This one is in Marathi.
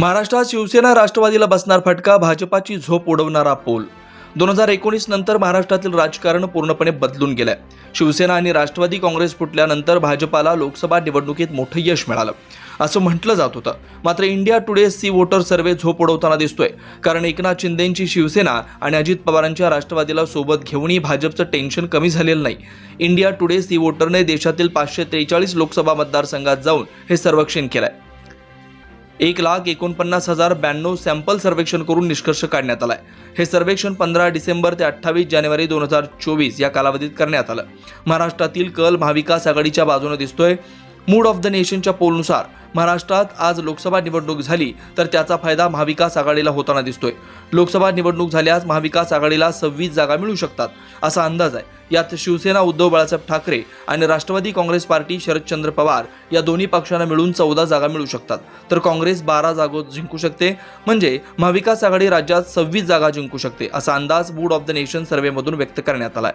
महाराष्ट्रात शिवसेना राष्ट्रवादीला बसणार फटका भाजपाची झोप उडवणारा पोल. दोन हजार एकोणीस नंतर महाराष्ट्रातील राजकारण पूर्णपणे बदलून गेलंय. शिवसेना आणि राष्ट्रवादी काँग्रेस फुटल्यानंतर भाजपाला लोकसभा निवडणुकीत मोठं यश मिळालं. असं म्हटलं जात होतं. मात्र India Today C voter survey झोप उडवताना दिसतोय. कारण एकनाथ शिंदेंची शिवसेना आणि अजित पवारांच्या राष्ट्रवादीला सोबत घेऊनही भाजपचं टेन्शन कमी झालेलं नाही. इंडिया टुडे सी वोटरने देशातील पाचशे त्रेचाळीस लोकसभा मतदारसंघात जाऊन हे सर्वेक्षण केलंय. एक लाख एकोणपन्नास हजार ब्याण्णव सॅम्पल सर्वेक्षण करून निष्कर्ष काढण्यात आलाय. हे सर्वेक्षण पंधरा डिसेंबर ते अठ्ठावीस जानेवारी दोन हजार चोवीस या कालावधीत करण्यात आलं. महाराष्ट्रातील कल महाविकास आघाडीच्या बाजूने दिसतोय. मूड ऑफ द नेशनच्या पोलनुसार. महाराष्ट्रात आज लोकसभा निवडणूक झाली तर त्याचा फायदा महाविकास आघाडीला होताना दिसतोय. लोकसभा निवडणूक झाल्यास महाविकास आघाडीला सव्वीस जागा मिळू शकतात असा अंदाज आहे. यात शिवसेना उद्धव बाळासाहेब ठाकरे आणि राष्ट्रवादी काँग्रेस पार्टी शरदचंद्र पवार या दोन्ही पक्षांना मिळून चौदा जागा मिळू शकतात. तर काँग्रेस बारा जागो जिंकू शकते म्हणजे महाविकास आघाडी राज्यात सव्वीस जागा जिंकू शकते असा अंदाज मूड ऑफ द नेशन सर्व्हेमधून व्यक्त करण्यात आला